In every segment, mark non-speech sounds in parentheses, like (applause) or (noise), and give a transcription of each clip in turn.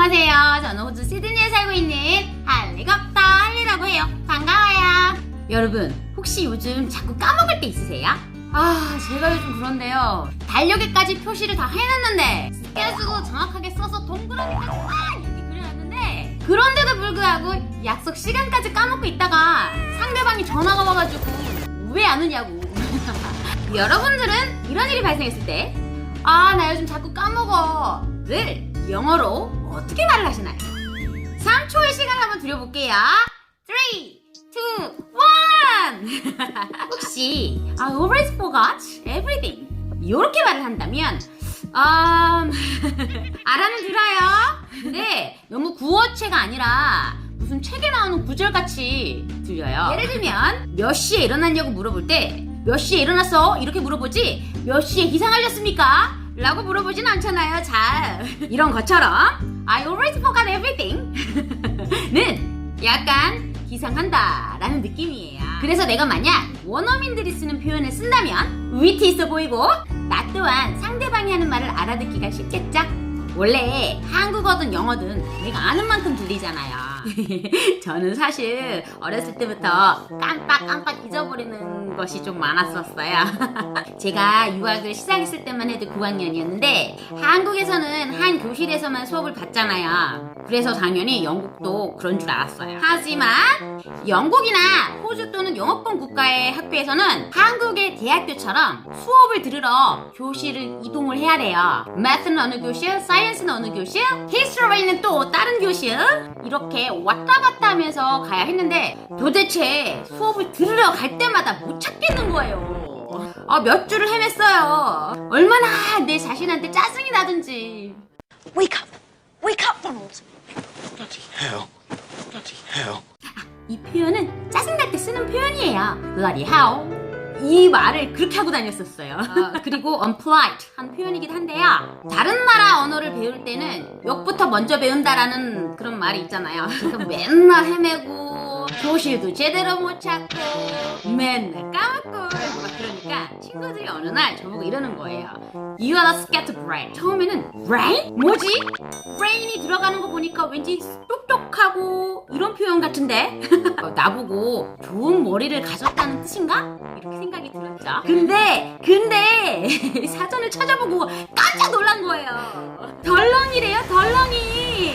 안녕하세요. 저는 호주 시드니에 살고 있는 할리겁다 할리라고 해요. 반가워요. 여러분, 혹시 요즘 자꾸 까먹을 때 있으세요? 아, 제가 요즘 그런데요. 달력에까지 표시를 다 해놨는데 스케줄도 정확하게 써서 동그라미까지 막 이렇게 그려놨는데 그런데도 불구하고 약속 시간까지 까먹고 있다가 상대방이 전화가 와가지고 왜 안 오냐고. (laughs) 여러분들은 이런 일이 발생했을 때 아, 나 요즘 자꾸 까먹어. 를 영어로 어떻게 말을 하시나요? 3초의 시간을 한번 드려볼게요. 3, 2, 1! 혹시 I always forgot everything. 이렇게 말을 한다면 음, (laughs) 알아는 들어요. 근데 너무 구어체가 아니라 무슨 책에 나오는 구절같이 들려요. 예를 들면 몇 시에 일어났냐고 물어볼 때 몇 시에 일어났어? 이렇게 물어보지 몇 시에 기상하셨습니까? 라고 물어보진 않잖아요. 잘 이런 것처럼 I always forgot everything (laughs) 는 약간 기상한다 라는 느낌이에요. 그래서 내가 만약 원어민들이 쓰는 표현을 쓴다면 위트 있어 보이고 나 또한 상대방이 하는 말을 알아듣기가 쉽겠죠? 원래 한국어든 영어든 내가 아는 만큼 들리잖아요. (laughs) 저는 사실 어렸을 때부터 깜빡깜빡 잊어버리는 것이 좀 많았었어요. (laughs) 제가 유학을 시작했을 때만 해도 9학년이었는데 한국에서는 한 교실에서만 수업을 받잖아요. 그래서 당연히 영국도 그런 줄 알았어요. 하지만 영국이나 호주 또는 영어권 국가의 학교에서는 한국의 대학교처럼 수업을 들으러 교실을 이동을 해야 돼요. Math는 어느 교실, Science는 어느 교실, History는 또 다른 교실 이렇게 왔다 갔다 하면서 가야 했는데 도대체 수업을 들으러 갈 때마다 못 찾겠는 거예요. 아, 몇 주를 헤맸어요. 얼마나 내 자신한테 짜증이 나든지. Wake up! Wake up, Ronald! Bloody hell. Bloody hell. 이 표현은 짜증날 때 쓰는 표현이에요. bloody hell. 이 말을 그렇게 하고 다녔었어요. 어, (laughs) 그리고 unpolite 한 표현이긴 한데요. 다른 나라 언어를 배울 때는 욕부터 먼저 배운다라는 그런 말이 있잖아요. 그래서 맨날 헤매고 교실도 제대로 못 찾고 맨날 까먹고 막 그러니까 친구들이 어느 날 저보고 이러는 거예요. You are a scatterbrain. 처음에는 brain? 뭐지? brain이 들어가는 거 보니까 왠지 똑똑하고 이런 표현 같은데 (laughs) 어, 나보고 좋은 머리를 가졌다는 뜻인가? 이렇게 생각이 들었죠. 근데 근데 (laughs) 사전을 찾아보고 깜짝 놀란 거예요. 덜렁이래요, 덜렁이.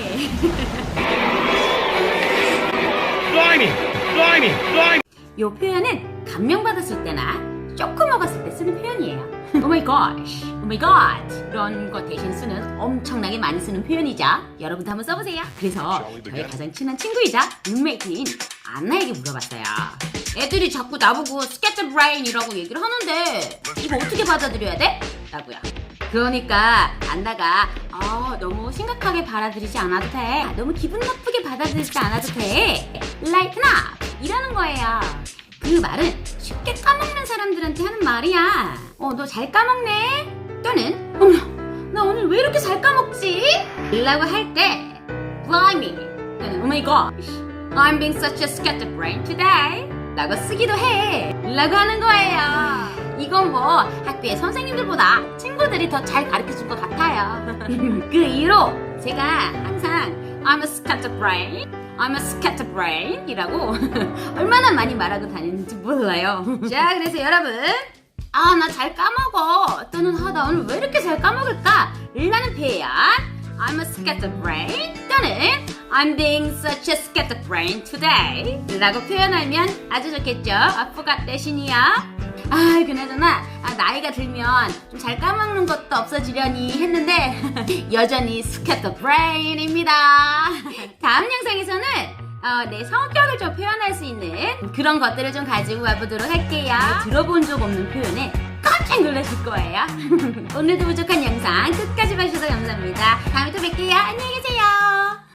Blimey! Blimey! Blimey! 이 표현은 감명받았을 때나 쇼크 먹었을 때 쓰는 표현이에요. Oh my gosh, oh my god 이런 거 대신 쓰는 엄청나게 많이 쓰는 표현이죠. 여러분도 한번 써보세요. 그래서 저의 가장 친한 친구이자 룸메이트인 안나에게 물어봤어요. 애들이 자꾸 나보고 스케치 브레인이라고 얘기를 하는데 이거 어떻게 받아들여야 돼? 라고요. 그러니까 안나가 어, 너무 심각하게 받아들이지 않아도 돼. 아, 너무 기분 나쁘게 받아들이지 않아도 돼. Lighten up 이러는 거예요. 그 말은 쉽게 까먹는 사람들한테 하는 말이야. 어, 너 잘 까먹네? 또는, 어머, 나 오늘 왜 이렇게 잘 까먹지? 라고 할 때, blimey. 또는, oh my gosh, I'm being such a scatterbrain today. 라고 쓰기도 해. 라고 하는 거예요. 이건 뭐 학교의 선생님들보다 친구들이 더 잘 가르쳐 줄것 같아요. (laughs) 그 이후로 제가 항상 I'm a scatterbrain, I'm a scatterbrain 이라고 (laughs) 얼마나 많이 말하고 다니는지 몰라요. (laughs) 자, 그래서 여러분 아, 나 잘 까먹어. 또는 아, 나 오늘 왜 이렇게 잘 까먹을까? 라는 표현 I'm a scatterbrain 또는 I'm being such a scatterbrain today 라고 표현하면 아주 좋겠죠? Forgot 대신이요. 아, 그나저나 아, 나이가 들면 좀 잘 까먹는 것도 없어지려니 했는데 (laughs) 여전히 scatterbrain입니다. (laughs) 다음 영상에서는 어, 내 성격을 좀 표현할 수 있는 그런 것들을 좀 가지고 와보도록 할게요. 들어본 적 없는 표현에 깜짝 놀라실 거예요. (laughs) 오늘도 부족한 영상 끝까지 봐주셔서 감사합니다. 다음에 또 뵐게요. 안녕히 계세요.